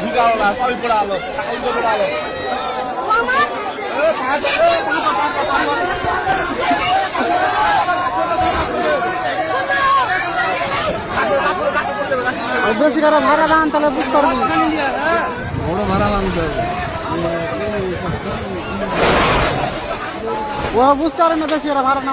ঢুকালো না সবই পড়ে আলো সবই পড়ে আলো। আর বেশি করে ভাড়া বান তাহলে বুঝতে পারবি। বড় ভাড়া বানতে ও বুঝতে পারে না বেশি করে ভাড়া না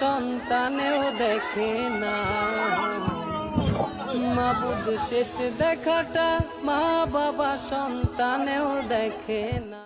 সন্তানেও দেখে না। মাবুদ শেষ দেখাটা মা বাবা সন্তানেও দেখে না।